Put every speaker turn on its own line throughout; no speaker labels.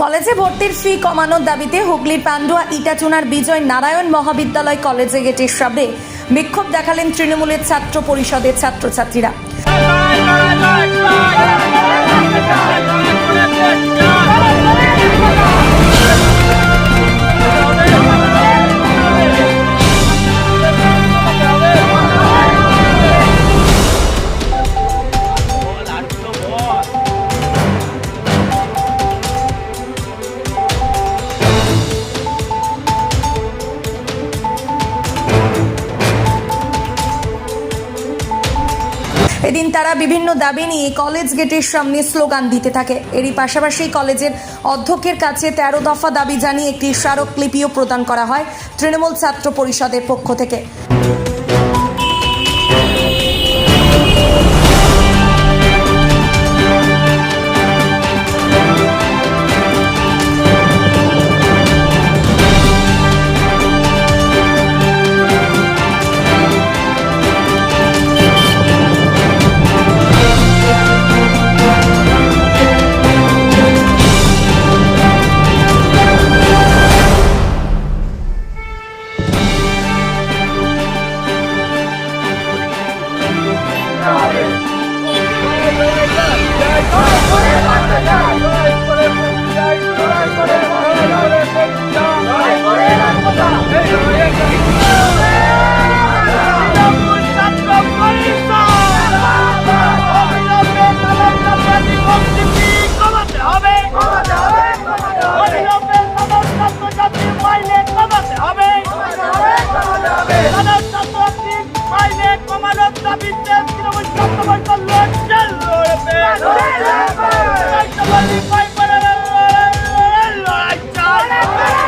কলেজে ভর্তির ফি কমানোর দাবিতে হুগলির পান্ডুয়া ইটাচুনার বিজয় নারায়ণ মহাবিদ্যালয় কলেজে গেটের সামনে বিক্ষোভ দেখালেন তৃণমূলের ছাত্র পরিষদের ছাত্রছাত্রীরা তারা বিভিন্ন দাবি নিয়ে কলেজ গেটের সামনে স্লোগান দিতে থাকে। এরই পাশাপাশি কলেজের অধ্যক্ষের কাছে তেরো দফা দাবি জানিয়ে একটি স্মারকলিপিও প্রদান করা হয় তৃণমূল ছাত্র পরিষদের পক্ষ থেকে।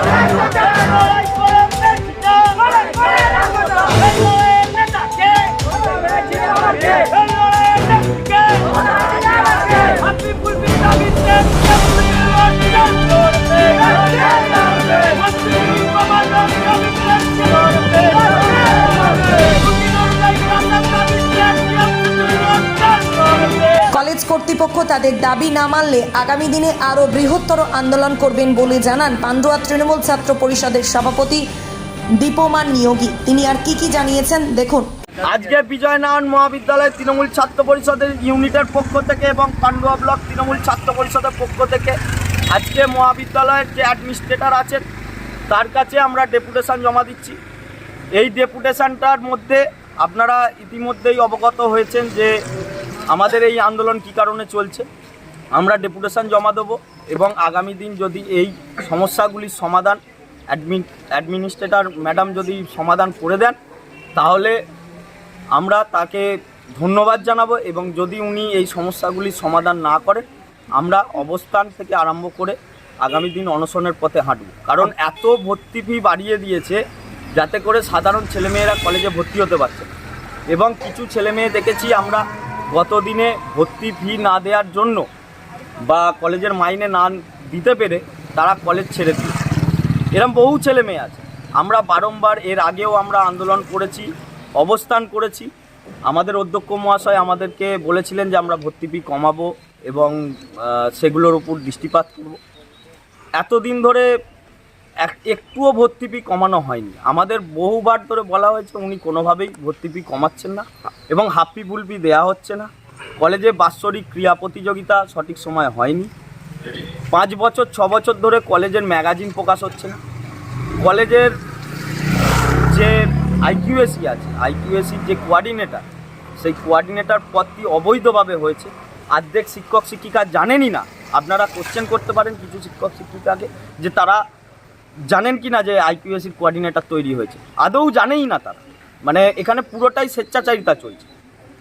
ได้ตัวจ কর্তৃপক্ষ তাদের দাবি না মানলে আগামী দিনে আরও বৃহত্তর আন্দোলন করবেন বলে জানান পান্ডুয়া তৃণমূল ছাত্র পরিষদের সভাপতি দীপমান নিয়োগী। তিনি আর কি কি জানিয়েছেন দেখুন।
আজকে বিজয় নারায়ণ মহাবিদ্যালয় তৃণমূল ছাত্র পরিষদের ইউনিটের পক্ষ থেকে এবং পান্ডুয়া ব্লক তৃণমূল ছাত্র পরিষদের পক্ষ থেকে আজকে মহাবিদ্যালয়ের যে অ্যাডমিনিস্ট্রেটর আছেন, তার কাছে আমরা ডেপুটেশন জমা দিচ্ছি। এই ডেপুটেশনটার মধ্যে আপনারা ইতিমধ্যেই অবগত হয়েছেন যে আমাদের এই আন্দোলন কী কারণে চলছে? আমরা ডেপুটেশন জমা দেবো এবং আগামী দিন যদি এই সমস্যাগুলির সমাধান অ্যাডমিন অ্যাডমিনিস্ট্রেটর ম্যাডাম যদি সমাধান করে দেন, তাহলে আমরা তাকে ধন্যবাদ জানাব এবং যদি উনি এই সমস্যাগুলির সমাধান না করেন, আমরা অবস্থান থেকে আরম্ভ করে আগামী দিন অনশনের পথে হাঁটব। কারণ এত ভর্তি ফি বাড়িয়ে দিয়েছে যাতে করে সাধারণ ছেলেমেয়েরা কলেজে ভর্তি হতে পারছে। এবং কিছু ছেলেমেয়ে দেখেছি আমরা গত দিনে ভর্তি ফি না দেওয়ার জন্য বা কলেজের মাইনে না দিতে পেরে তারা কলেজ ছেড়ে দিয়েছে এরম বহু ছেলে মেয়ে আছে। আমরা বারংবার এর আগেও আমরা আন্দোলন করেছি, অবস্থান করেছি। আমাদের অধ্যক্ষ মহাশয় আমাদেরকে বলেছিলেন যে আমরা ভর্তি ফি কমাবো এবং সেগুলোর উপর দৃষ্টিপাত করব। এতদিন ধরে এক, একটুও ভর্তি ফি কমানো হয়নি। আমাদের বহুবার ধরে বলা হয়েছে উনি কোনোভাবেই ভর্তি ফি কমাচ্ছেন না এবং হাফি ফুলপি দেওয়া হচ্ছে না। কলেজে বাৎসরিক ক্রিয়া প্রতিযোগিতা সঠিক সময় হয়নি। পাঁচ বছর, ছ বছর ধরে কলেজের ম্যাগাজিন প্রকাশ হচ্ছে না। কলেজের যে আইকিউএসি আছে, আইকিউএসির যে কোয়ার্ডিনেটর, সেই কোয়ার্ডিনেটর পদটি অবৈধভাবে হয়েছে। অর্ধেক শিক্ষক, শিক্ষিকা জানেনই না। আপনারা কোশ্চেন করতে পারেন কিছু শিক্ষক, শিক্ষিকাকে, যে তারা জানেন কি না যে আইকিউএসির কোয়ার্ডিনেটর তৈরি হয়েছে? আদৌ জানেই না তারা। মানে এখানে পুরোটাই স্বেচ্ছাচারিতা চলছে।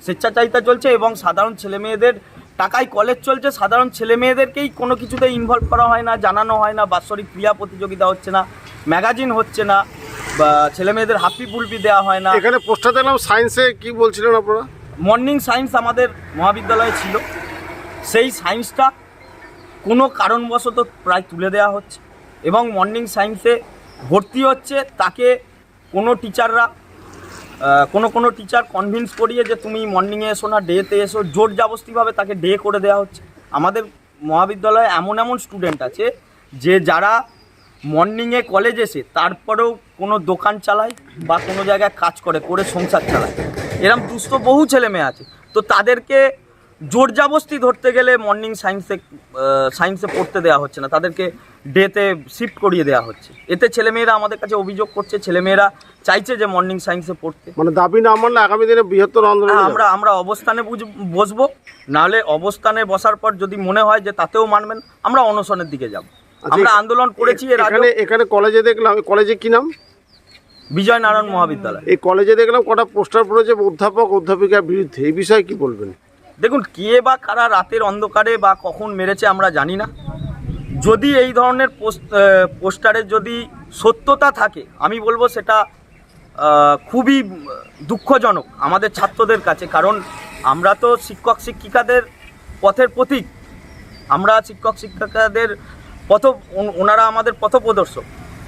স্বেচ্ছাচারিতা চলছে এবং সাধারণ ছেলেমেয়েদের টাকায় কলেজ চলছে। সাধারণ ছেলেমেয়েদেরকেই কোনো কিছুতে ইনভলভ করা হয় না জানানো হয় না বাৎসরিক ক্রিয়া প্রতিযোগিতা হচ্ছে না ম্যাগাজিন হচ্ছে না বা ছেলেমেয়েদের হাফি ফুলপি দেওয়া হয় না।
এখানে পোস্টার দেখলাম সায়েন্সে কি বলছিলেন আপনারা?
মর্নিং সায়েন্স আমাদের মহাবিদ্যালয়ে ছিল। সেই সায়েন্সটা কোনো কারণবশত প্রায় তুলে দেওয়া হচ্ছে। এবং মর্নিং সায়েন্সে ভর্তি হচ্ছে, তাকে কোনো টিচাররা কোনো কোনো টিচার কনভিন্স করিয়ে যে তুমি মর্নিংয়ে এসো না ডেতে এসো, জোর জাবস্তিভাবে তাকে ডে করে দেওয়া হচ্ছে। আমাদের মহাবিদ্যালয়ে এমন এমন স্টুডেন্ট আছে যে যারা মর্নিংয়ে কলেজ এসে তারপরেও কোনো দোকান চালায় বা কোনো জায়গায় কাজ করে করে সংসার চালায়। এরম দুস্থ বহু ছেলে মেয়ে আছে। তো তাদেরকে জোর জাবস্তি ধরতে গেলে মর্নিং সায়েন্সে সায়েন্সে পড়তে দেওয়া হচ্ছে না। তাদেরকে ডেতে শিফট করিয়ে দেওয়া হচ্ছে। এতে ছেলেমেয়েরা আমাদের কাছে অভিযোগ করছে ছেলেমেয়েরা চাইছে যে মর্নিং সায়েন্সে পড়তে।
মানে দাবি না মানলে আগামী দিনে বৃহত্তর আন্দোলন
আমরা আমরা অবস্থানে বুঝ- বসবো। নাহলে অবস্থানে বসার পর যদি মনে হয় যে তাতেও মানবেন আমরা অনশনের দিকে যাব। আমরা আন্দোলন করেছি এর
এখানে
আগে
এখানে কলেজে দেখলাম কলেজে কি নাম?
বিজয় নারায়ণ মহাবিদ্যালয়।
এই কলেজে দেখলাম কটা পোস্টার পড়েছে অধ্যাপক অধ্যাপিকার বিরুদ্ধে। এই বিষয়ে কি বলবেন?
দেখুন, কে বা কারা রাতের অন্ধকারে বা কখন মেরেছে আমরা জানি না। যদি এই ধরনের পোস্টারের যদি সত্যতা থাকে, আমি বলব সেটা খুবই দুঃখজনক আমাদের ছাত্রদের কাছে, কারণ আমরা তো শিক্ষক শিক্ষিকাদের পথের প্রতীক। আমরা শিক্ষক শিক্ষিকাদের পথ ওনারা আমাদের পথপ্রদর্শক।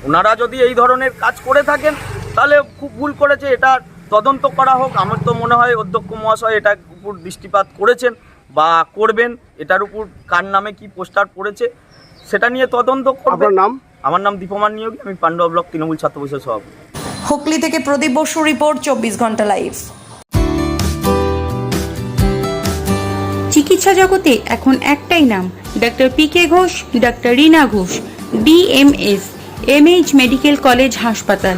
ওনারা যদি এই ধরনের কাজ করে থাকেন, তাহলে খুব ভুল করেছে, এটা তদন্ত করা হোক আমার তো মনে হয় অধ্যক্ষ মহাশয় এটার উপর দৃষ্টিপাত করেছেন বা করবেন এটার উপর কার নামে কি পোস্টার পড়েছে সেটা নিয়ে তদন্ত করবে
আপনার নাম?
আমার নাম দীপমান নিয়োগী আমি পাণ্ডব ব্লক তৃণমূল ছাত্র পরিষদ সভাপতি।
হুগলি থেকে প্রদীপ বসু রিপোর্ট চব্বিশ ঘণ্টা লাইভ।
চিকিৎসা জগতে এখন একটাই নাম doctor P K Ghosh doctor Rina Ghosh DMS MH medical college হাসপাতাল।